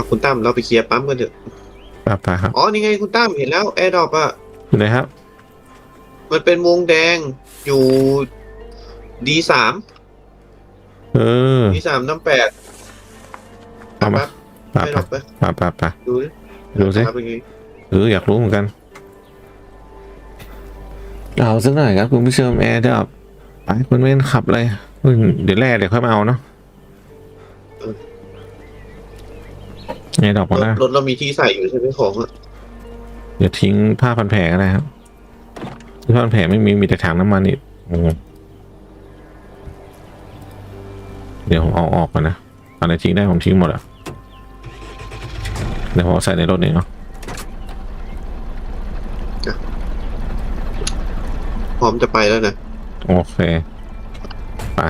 เอาคุณตั้มเราไปเคลียร์ปั๊มกันเถอะปะปะครับอ๋อนี่ไงคุณตั้มเห็นแล้วแอร์ดรอปอะอยู่ไหนครับ มันเป็นวงแดงอยู่ดีสามเออดีสามน้ำแปดเอามาปะไม่หรปะอกไปปะปะปะดูดิดูสิเป็นไงเอออยากรู้เหมือนกันเอาสักหน่อยครับคุณผู้ชมแอร์ดับไปคุณเม่นขับเลยอืมเดี๋ยวแรกเดี๋ยวค่อยมาเอาเนาะ แอร์ดับรมาถแล้วรถเรามีที่ใส่อยู่ใช่ไหมของอะเดี๋ยวทิ้งผ้าพันแผลก็ได้ครับที่ผ้าพันแผลไม่มีมีแต่ถังน้ำมันอีกโอ้โหเดี๋ยวผมเอาออกก่อนนะอะไรทิ้งได้ผมทิ้งหมดอะเดี๋ยวผมเอาใส่ในรถเองเนาะพร้อมจะไปแล้วนะโอเคไป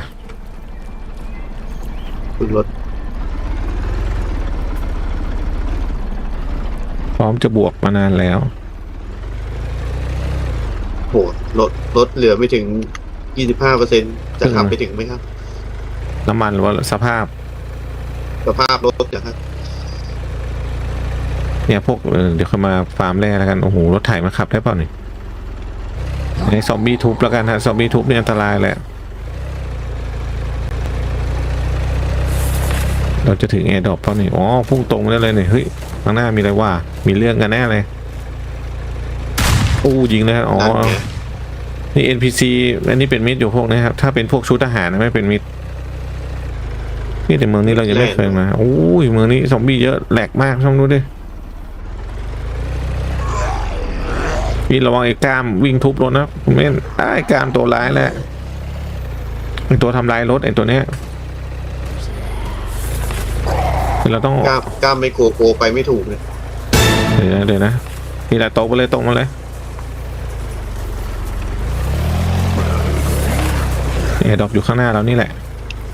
คุณรถ ร้อมจะบวกมานานแล้ว โหรถรถเหลือไม่ถึงยี่สิบห้าเปอร์เซ็นจะขับไปถึงไหมครับ น้ำมันหรือว่าสภาพ สภาพรถนะครับเนี่ยพวกเออเดี๋ยวค่อยมาฟาร์มแร่แล้วกัน โอ้โห รถไถมาขับได้เปล่านี่ในซอมบี้ทุบแล้วกันฮะซอมบี้ทุบเนี่ยอันตรายแหละ เราจะถึงแอร์ดรอปเปล่านี่อ๋อพุ่งตรงได้เลยเนี่ยเฮ้ยข้างหน้ามีอะไรว่า มีเรื่องกันแน่เลยอู้ยิงเลยฮะอ๋อนั่นไงนี่ NPC อันนี้เป็นมิดอยู่พวกนี้ครับ ถ้าเป็นพวกชุดทหารนะไม่เป็นมิดนี่แต่เมืองนี้เรายังไม่เคยมาโอ้ยเมืองนี้ซอมบี้เยอะแหลกมากช่องดูดิพี่ระวังไอ้กล้ามวิ่งทุบรถนะคุณเม่นไอ้กล้ามตัวร้ายแหละไอ้ตัวทำลายรถไอ้ตัวเนี้ย เราต้องกล้ามกล้ามไม่โกโกไปไม่ถูกเลยเดี๋ยวนะเดี๋ยวนะนี่แหละตรงไปเลยตรงมาเลยแอร์ดรอปอยู่ข้างหน้าเรานี่แหละ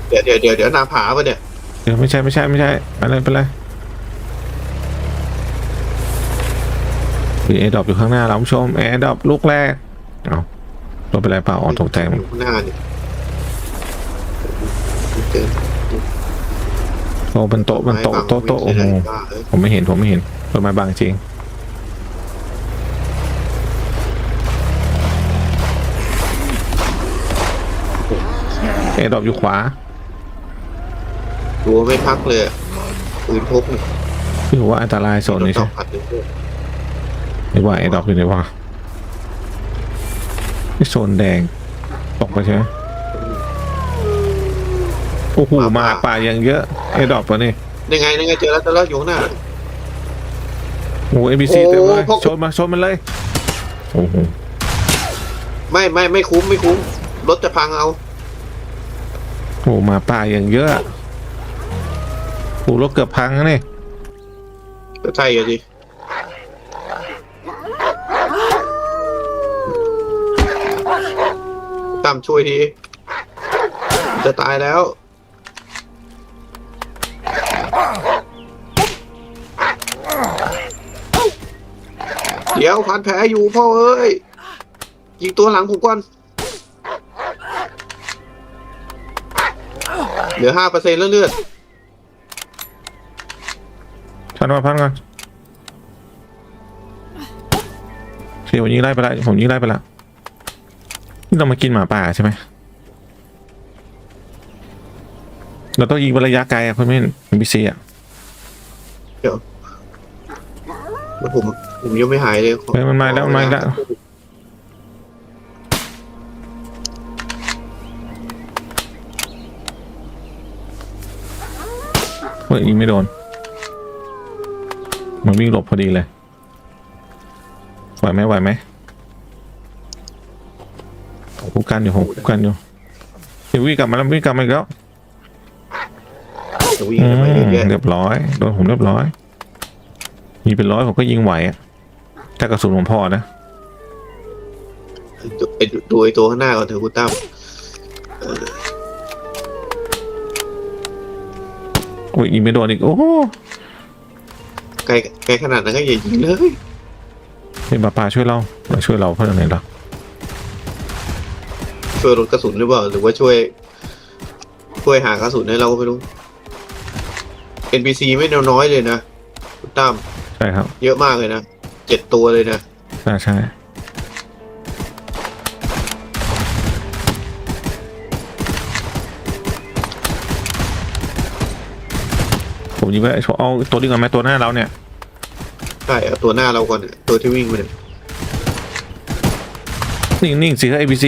เดี๋ยวเดี๋ยวเดี๋ยวเดี๋ยวนาผาปะเนี่ยเดี๋ยวไม่ใช่ไม่ใช่ไม่ใช่ไปเลยไปเลยมีแอร์ดรอปอยู่ข้างหน้าเราผู้ชมแอร์ดรอปลูกแรกเอารถเป็นไรเปล่าอ๋อตกใจหมดอยู่ข้างหน้าเนี่ยเจ อโอ้เป็นโต๊ะเป็นโต๊ะโต๊ะโต๊ะโอ้โหบ้าเอ้ยผมไม่เห็นผมไม่เห็นต้นไม้บางจริงแอร์ดรอปอยู่ขวาดูไม่พักเลยอะปืนพกเนี่ยพี่บอกว่าอันตรายโซนนี้รถใช่ดอกผัดเลยเพื่อนหรือว่าแอร์ดรอปอยู่ไหนวะนี่โซนแดงตกไปใช่ไหม โอ้โหมาป่ายังเยอะแอร์ดรอปวะนี่ยังไงยังไงเจอแล้วเจอแล้วอยู่ข้างหน้า โอ้เอ็นบีซีโอ้เต็มเลยพวก ชนมาชนมันเลยโอ้โหไม่ไม่ไม่คุ้มไม่คุ้มรถจะพังเอา โอ้มาป่าอย่างเยอะโอ้รถเกือบพังนะนี่ก็ใช่อะสิตามช่วยที จะตายแล้ว เดี๋ยวพันแผลอยู่พ่อเอ้ย ยิงตัวหลังผมก่อน เหลือห้าเปอร์เซ็นต์แล้วเลือดพันมาพันก่อนเสียผมยิงไล่ไปละผมยิงไล่ไปละนี่เรามากินหมาป่าใช่ไหมเราต้องยิงระยะไกลอะคุณเม่นเอ็นบีซีอะ แล้วผมผมยังไม่หายเลยขอเฮ้ยมันมาแล้วมันมาแล้ว เฮ้ยยิงไม่โดน มันวิ่งหลบพอดีเลย ไหวไหมไหวไหมผมคุกกันอยู่ผมคุกกันอยู่เดี๋ยววิ่งกลับมาแล้ววิ่งกลับมาอีกแล้วจะวิ่งอืกันไปมเรื่อยเรียบร้อย โดนผมเรียบร้อย มีเป็นร้อยผมก็ยิงไหวอะถ้ากระสุนผมพอนะๆดูไอ้ดูไอ้ตัวข้างหน้าก่อนเถอะคุณตั้มโอ้ยยิงไม่โดนอีกโอ้โหไกลไกลขนาดนั้นก็อย่ายิงเลยเป็นป้าปาช่วยเรามาช่วยเราเพื่อนไหนล่ะช่วยลดกระสุนหรือเปล่าหรือว่าช่วย ช่วยหากระสุนให้เราก็ไม่รู้ NPC ไม่น้อยเลยนะคุณตั้ม ใช่ครับเยอะมากเลยนะเจ็ดตัวเลยนะใช่ใช่ผมยิงไปเอาตัวนี้ก่อนไหมตัวหน้าเราเนี่ยใช่เอาตัวหน้าเราก่อนเนี่ยตัวที่วิ่งมาเนี่ยนิ่งนิ่งสิครับ ABC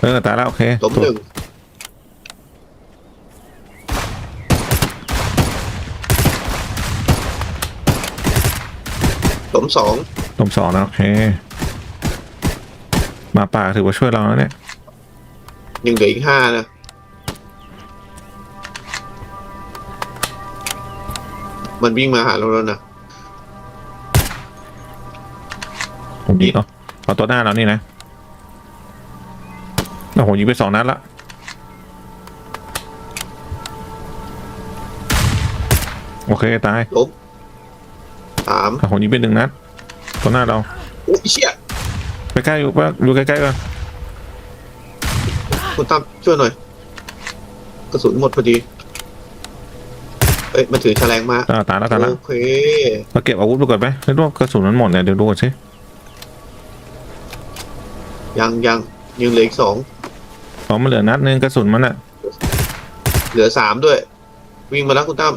เออตายแล้วโอเค ล้มหนึ่ง มสองลมสองนะโอเคมาป่าถือว่าช่วยเราแล้วเนี่ยยังเหลืออีกห้านะมันวิ่งมาหาเราแล้วนะผมยิงเอาเอาตัวหน้าเรานี่นะโอ้โหยิงไปสองนัดละโอเคตาย ล้ม สามโอ้โหยิงไปหนึ่งนัดตัวหน้าเราอุ้ยเชี่ยใกล้ๆอยู่ปะอยู่ใกล้ๆกันคุณตั้มช่วยหน่อย กระสุนหมดพอดีเอ้ยมันถือแฉลงมาอ่าตายแล้วตายแล้วโอเคเราเก็บอาวุธไปก่อนไหมไม่รู้ว่ากระสุนมันหมดเนี่ยเดี๋ยวดูก่อนสิยังยังยังเหลืออีกสองอ๋อมันเหลือนัดนึงกระสุนมันอะเหลือสามด้วย วิ่งมาแล้วคุณตั้ม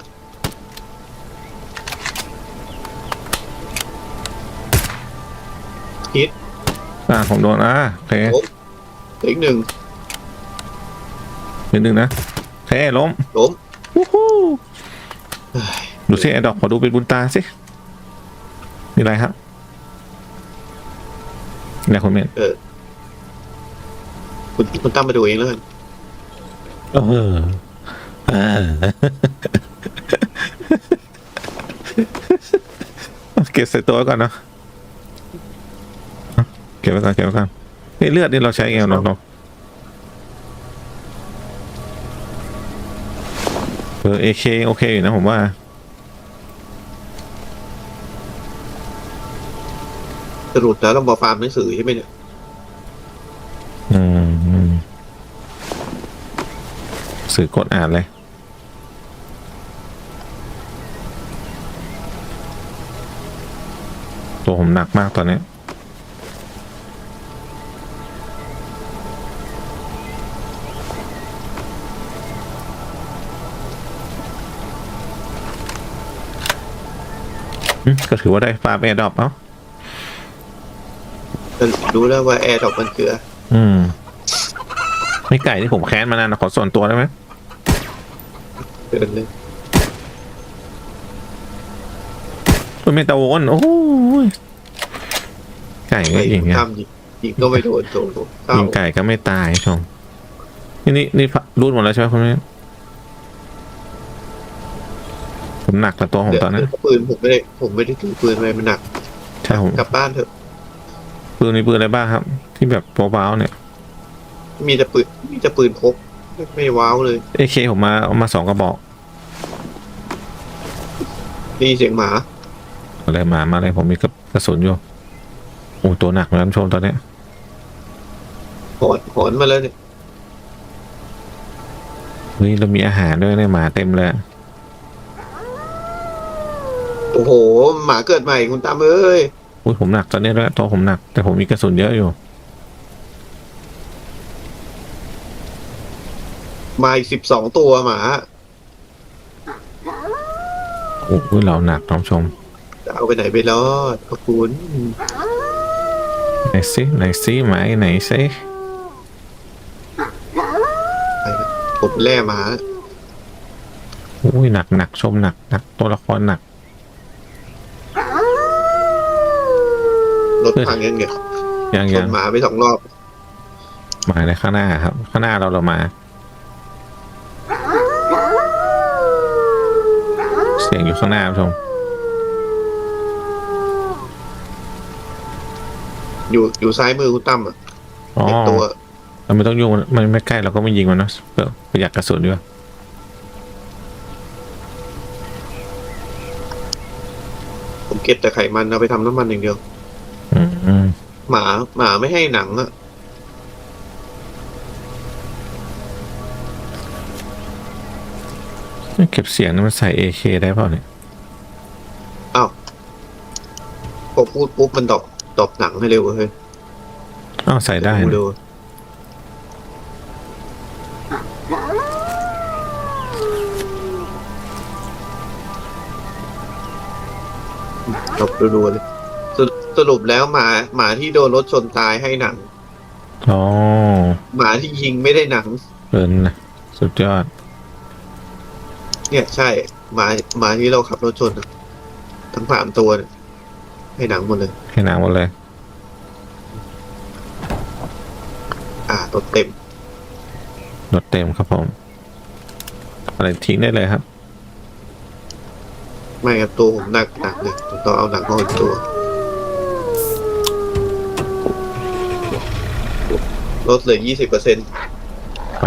อ่าผมโดนอ่าโอเคเหลืออีกหนึ่งนิดนึงนะโอเคล้มล้มวู้ฮู้ดูสิไอ้ดอกขอดูเป็นบุญตาสิมีอะไรครับนี่คุณเมนคุณคุณตั้มมาดูเองแล้วกันเอออ่าเก็บใส่ตัวไว้ก่อนเนอะ เก็บไว้ก่อนเก็บไว้ก่อนนี่เลือดนี่เราใช้ไงเราเราเออเอเคโอเคอยู่นะผมว่าสรุปแล้วเรามาฟาร์มหนังสือใช่ไหมเนี่ยอืมอืมสื่อกดอ่านเลย ตัวผมหนักมากตอนนี้ อืมก็ถือว่าได้ฟาร์มแอร์ดรอปเอ้าจะรู้แล้วว่าแอร์ดอกมันคืออะไรอืมไม่ไก่ที่ผมแค้นมานานนะขอส่วนตัวได้ไหมเดินเลยเป็นเมตาโวนโอ้ยไก่ก็ไอ้ยิงคุณเนี่ยตั้มยิงยิงก็ไม่โดนโดนเก้ายิงไก่ก็ไม่ตายชมนี่นี่นี่รูดหมดแล้วใช่ไหมคุณแม่ ผมหนักแต่ตัวผมเดี๋ยวตอนนั้นเดี๋ยวปืนผมไม่ได้ผมไม่ได้ถือปืนอะไรมันหนักใช่ผมกลับบ้านเถอะปืนมีปืนอะไรบ้างครับ ที่แบบเบาๆเนี่ย มีแต่ปืนมีแต่ปืนพกไม่ไม่ว้าวเลยเอเคผมมาเอามาสองกระบอกนี่เสียงหมาอะไรมามาอะไรผมมีกระกระสุนอยู่โอ้ตัวหนักเหมือนกันชมตอนเนี้ยหอนหอนมาแล้วเนี่ยเฮ้ยเรามีอาหารด้วยเนี่ยหมาเต็มเลย โอ้โห หมาเกิดใหม่คุณตามเอ้ยอุ้ยผมหนักตอนนี้ด้วยตัวผมหนัก แต่ผมมีกระสุนเยอะอยู่ มาอีกสิบสองตัวหมาโอ้ยเราหนักน้องชมจะเอาไปไหนไปรอดขอบคุณไหนซิไหนซิหมายไหนซิผมแล่หมา อุ้ยหนักหนักชมหนักหนักตัวละครหนัก รถพังยังไงยังชยันงหมาไปสองรอบมาในข้างหน้าครับ ข้างหน้าเราเรามา เสียงอยู่ข้างหน้าผู้ชมอยู่อยู่ซ้ายมือคุณตั้มอะอ๋อเห็นตัวเราไม่ต้องยุ่งมันไม่ใกล้เราก็ไม่ยิงมันเนอะเพื่อประหยัดกระสุนด้วยผมเก็บแต่ไขมันเอาไปทำน้ำมันอย่างเดียวอืมอืม หมาหมาไม่ให้หนังอะเก็บเสียงนี่มันใส่ AK ได้เปล่าเนี่ยอ้าวพอพูดปุ๊บมันดรอปดรอปหนังให้เร็วเว้ยอ้าวใส่ได้ดูนะเร็วดรอปดูๆเลย สรุปสรุปแล้วหมาหมาที่โดนรถชนตายให้หนัง อ๋อหมาที่ยิงไม่ได้หนังเกินนะสุดยอด เนี่ยใช่หมาหมาที่เราขับรถชนน่ะทั้งสามตัวเนี่ยให้หนังหมดเลย ให้หนังหมดเลย อ่าตัวเต็มรถเต็มครับผม อะไรทิ้งได้เลยครับ ไม่ครับตัวผมหนักหนักเลยผมต้องเอาหนังเข้าอีกตัว ลดเหลือยี่สิบเปอร์เซ็นต์ไป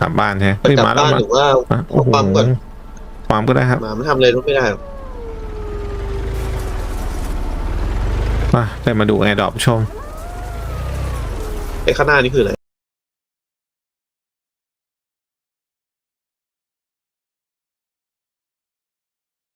กลับบ้านใช่ไหมเฮ้ยกลับมาแล้วบ้านมาหรือว่ามาโอ้โหปั๊มก่อนปั๊มก็ได้ครับหมาไม่ทำอะไรรถไม่ได้หรอกมาได้มาดูแอร์ดรอปชมไอ้ข้างหน้านี่คืออะไร